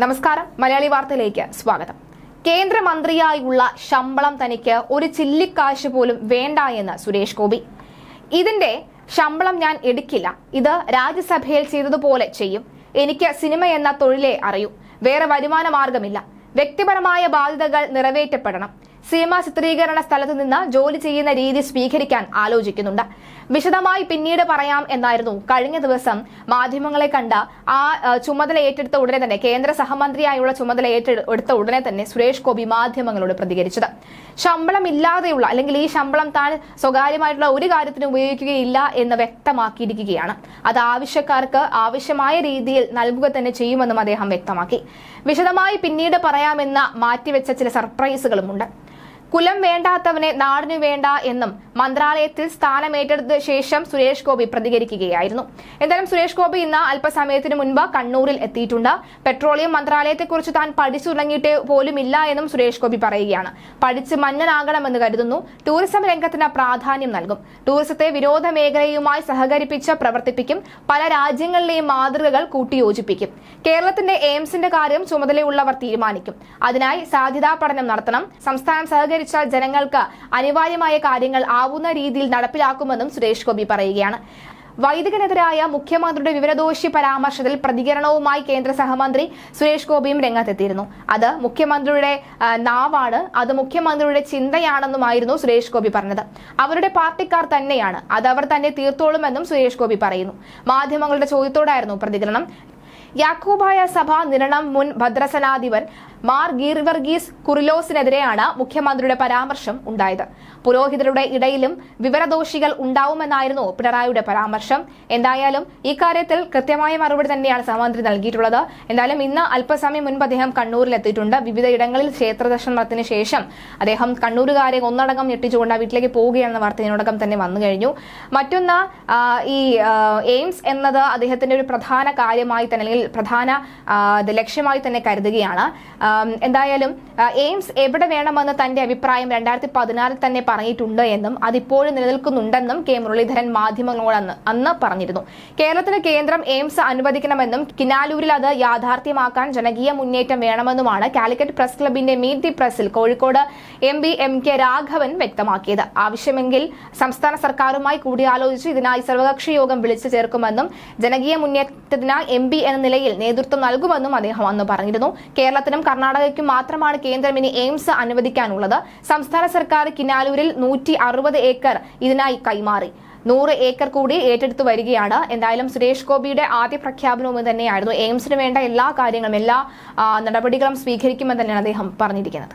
നമസ്കാരം. മലയാളി വാർത്തയിലേക്ക് സ്വാഗതം. കേന്ദ്രമന്ത്രിയായുള്ള ശമ്പളം തനിക്ക് ഒരു ചില്ലിക്കാശ് പോലും വേണ്ട എന്ന് സുരേഷ് ഗോപി. ഇതിന്റെ ശമ്പളം ഞാൻ എടുക്കില്ല. ഇത് രാജ്യസഭയിൽ ചെയ്തതുപോലെ ചെയ്യും. എനിക്ക് സിനിമ എന്ന തൊഴിലേ അറിയൂ. വേറെ വരുമാന മാർഗമില്ല. വ്യക്തിപരമായ ബാധ്യതകൾ നിറവേറ്റപ്പെടണം. സിനിമ ചിത്രീകരണ സ്ഥലത്ത് നിന്ന് ജോലി ചെയ്യുന്ന രീതി സ്വീകരിക്കാൻ ആലോചിക്കുന്നുണ്ട്. വിശദമായി പിന്നീട് പറയാം എന്നായിരുന്നു കഴിഞ്ഞ ദിവസം മാധ്യമങ്ങളെ കണ്ട ആ ചുമതല ഏറ്റെടുത്ത ഉടനെ തന്നെ കേന്ദ്ര സഹമന്ത്രിയായുള്ള ചുമതല ഏറ്റെടുത്ത ഉടനെ തന്നെ സുരേഷ് ഗോപി മാധ്യമങ്ങളോട് പ്രതികരിച്ചത്. ശമ്പളം ഇല്ലാതെയുള്ള അല്ലെങ്കിൽ ഈ ശമ്പളം താൻ സ്വകാര്യമായിട്ടുള്ള ഒരു കാര്യത്തിന് ഉപയോഗിക്കുകയില്ല എന്ന് വ്യക്തമാക്കിയിരിക്കുകയാണ്. അത് ആവശ്യക്കാർക്ക് ആവശ്യമായ രീതിയിൽ നൽകുക തന്നെ ചെയ്യുമെന്നും അദ്ദേഹം വ്യക്തമാക്കി. വിശദമായി പിന്നീട് പറയാമെന്ന മാറ്റിവെച്ച ചില സർപ്രൈസുകളുമുണ്ട്. കുലം വേണ്ടാത്തവനെ നാടിനു വേണ്ട എന്നും മന്ത്രാലയത്തിൽ സ്ഥാനമേറ്റെടുത്ത ശേഷം സുരേഷ് ഗോപി പ്രതികരിക്കുകയായിരുന്നു. എന്തായാലും സുരേഷ് ഗോപി ഇന്ന് അല്പസമയത്തിന് മുൻപ് കണ്ണൂരിൽ എത്തിയിട്ടുണ്ട്. പെട്രോളിയം മന്ത്രാലയത്തെക്കുറിച്ച് താൻ പഠിച്ചു തുടങ്ങിയിട്ട് പോലുമില്ല എന്നും സുരേഷ് ഗോപി പറയുകയാണ്. പഠിച്ച് മന്നനാകണമെന്ന് കരുതുന്നു. ടൂറിസം രംഗത്തിന് പ്രാധാന്യം നൽകും. ടൂറിസത്തെ വിരോധ മേഖലയുമായി സഹകരിപ്പിച്ച് പ്രവർത്തിപ്പിക്കും. പല രാജ്യങ്ങളിലെയും മാതൃകകൾ കൂട്ടിയോജിപ്പിക്കും. കേരളത്തിന്റെ എയിംസിന്റെ കാര്യം ചുമതലയുള്ളവർ തീരുമാനിക്കും. അതിനായി സാധ്യതാ പഠനം നടത്തണം. സംസ്ഥാനം സഹകരിച്ചാൽ ജനങ്ങൾക്ക് അനിവാര്യമായ കാര്യങ്ങൾ ആവുന്ന രീതിയിൽ നടപ്പിലാക്കുമെന്നും സുരേഷ് ഗോപി പറയുകയാണ്. വൈദികനെതിരായ മുഖ്യമന്ത്രിയുടെ വിവരദോഷി പരാമർശത്തിൽ പ്രതികരണവുമായി കേന്ദ്ര സഹമന്ത്രി സുരേഷ് ഗോപിയും രംഗത്തെത്തിയിരുന്നു. അത് മുഖ്യമന്ത്രിയുടെ നാവാണ്. അത് മുഖ്യമന്ത്രിയുടെ ചിന്തയാണെന്നുമായിരുന്നു സുരേഷ് ഗോപി പറഞ്ഞത്. അവരുടെ പാർട്ടിക്കാർ തന്നെയാണ്. അത് അവർ തന്നെ തീർത്തോളുമെന്നും സുരേഷ് ഗോപി പറയുന്നു. മാധ്യമങ്ങളുടെ ചോദ്യത്തോടായിരുന്നു പ്രതികരണം. യാക്കോബായ സഭ നിരണം മുൻ ഭദ്രസനാധിപൻ മാർ ഗീർവർഗീസ് കുറിലോസിനെതിരെയാണ് മുഖ്യമന്ത്രിയുടെ പരാമർശം ഉണ്ടായത്. പുരോഹിതരുടെ ഇടയിലും വിവരദോഷികൾ ഉണ്ടാവുമെന്നായിരുന്നു പിണറായിയുടെ പരാമർശം. എന്തായാലും ഇക്കാര്യത്തിൽ കൃത്യമായ മറുപടി തന്നെയാണ് സഹമന്ത്രി നൽകിയിട്ടുള്ളത്. എന്തായാലും ഇന്ന് അല്പസമയം മുൻപ് അദ്ദേഹം കണ്ണൂരിൽ എത്തിയിട്ടുണ്ട് വിവിധ ഇടങ്ങളിൽ ക്ഷേത്ര ദർശനം ശേഷം അദ്ദേഹം കണ്ണൂരുകാരെ ഒന്നടങ്കം ഞെട്ടിച്ചുകൊണ്ട് വീട്ടിലേക്ക് പോവുകയാണെന്ന വാർത്ത ഇതിനോടകം തന്നെ വന്നു കഴിഞ്ഞു. മറ്റൊന്ന് ഈ എയിംസ് എന്നത് അദ്ദേഹത്തിന്റെ ഒരു പ്രധാന കാര്യമായി തന്നെ അല്ലെങ്കിൽ പ്രധാന ലക്ഷ്യമായി തന്നെ കരുതുകയാണ്. എന്തായാലും എയിംസ് എവിടെ വേണമെന്ന് തന്റെ അഭിപ്രായം രണ്ടായിരത്തി പതിനാറിൽ തന്നെ പറഞ്ഞിട്ടുണ്ട് എന്നും അതിപ്പോഴും നിലനിൽക്കുന്നുണ്ടെന്നും കെ മുരളീധരൻ മാധ്യമങ്ങളോട് അന്ന് പറഞ്ഞിരുന്നു. കേരളത്തിന് കേന്ദ്രം എയിംസ് അനുവദിക്കണമെന്നും കിനാലൂരിൽ അത് യാഥാർത്ഥ്യമാക്കാൻ ജനകീയ മുന്നേറ്റം വേണമെന്നുമാണ് കാലിക്കറ്റ് പ്രസ് ക്ലബിന്റെ meet the പ്രസിൽ Kozhikode M P M K Raghavan വ്യക്തമാക്കിയത്. ആവശ്യമെങ്കിൽ സംസ്ഥാന സർക്കാരുമായി കൂടിയാലോചിച്ച് ഇതിനായി സർവകക്ഷി യോഗം വിളിച്ചു ചേർക്കുമെന്നും ജനകീയ മുന്നേറ്റത്തിനായി എം എന്ന നിലയിൽ നേതൃത്വം നൽകുമെന്നും അദ്ദേഹം അന്ന് പറഞ്ഞിരുന്നു. കേരളത്തിനും കർണാടകയ്ക്കും മാത്രമാണ് കേന്ദ്രം ഇനി എയിംസ് അനുവദിക്കാനുള്ളത്. സംസ്ഥാന സർക്കാർ കിനാലൂരിൽ നൂറ്റി ഏക്കർ ഇതിനായി കൈമാറി. നൂറ് ഏക്കർ കൂടി ഏറ്റെടുത്തു വരികയാണ്. എന്തായാലും സുരേഷ് ഗോപിയുടെ ആദ്യ പ്രഖ്യാപനവും തന്നെയായിരുന്നു എയിംസിന് വേണ്ട എല്ലാ കാര്യങ്ങളും എല്ലാ നടപടികളും സ്വീകരിക്കുമെന്ന് തന്നെയാണ് അദ്ദേഹം പറഞ്ഞിരിക്കുന്നത്.